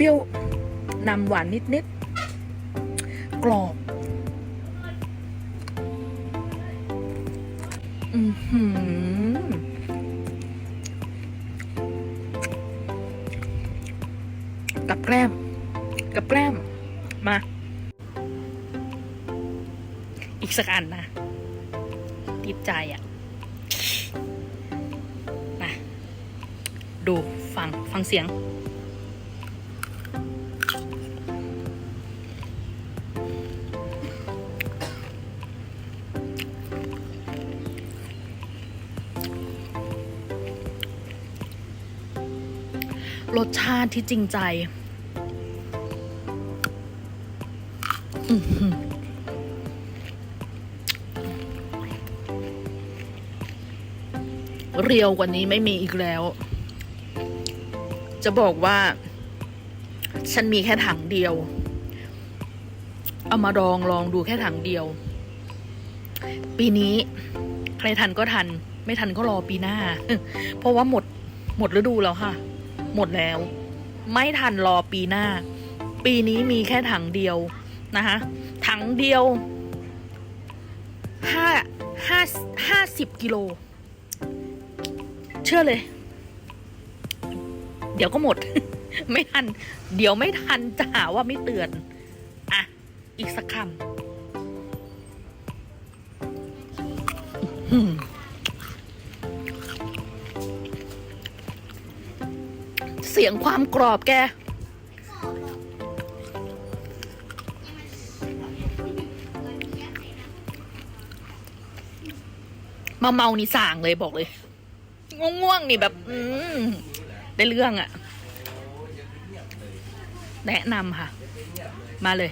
เปรี้ยวนำหวานนิด ๆ กรอบ อือหือกับแกล้มกับแกล้มมา อีกสักอันนะ ติดใจอะมาดูฟังฟังเสียง รสชาติที่จริงใจเรียวกว่านี้ไม่มีอีกแล้ว จะบอกว่า ฉันมีแค่ถังเดียว เอามาลองลองดูแค่ถังเดียว ปีนี้ ใครทันก็ทัน ไม่ทันก็รอปีหน้า เพราะว่าหมดหมดฤดูแล้วค่ะ หมดแล้ว ไม่ทันรอปีหน้า ปีนี้มีแค่ถังเดียวนะคะถังเดียวห้าห้าห้าสิบกิโล เชื่อเลย เดี๋ยวก็หมด ไม่ทัน เดี๋ยวไม่ทันจะหาว่าไม่เตือน อะ อีกสักคำ เสียงความกรอบแก มาเมานี่ส่างเลยบอกเลย ง่วงๆนี่แบบ อืมได้เรื่องอะ่ะ แนะนำค่ะ มาเลย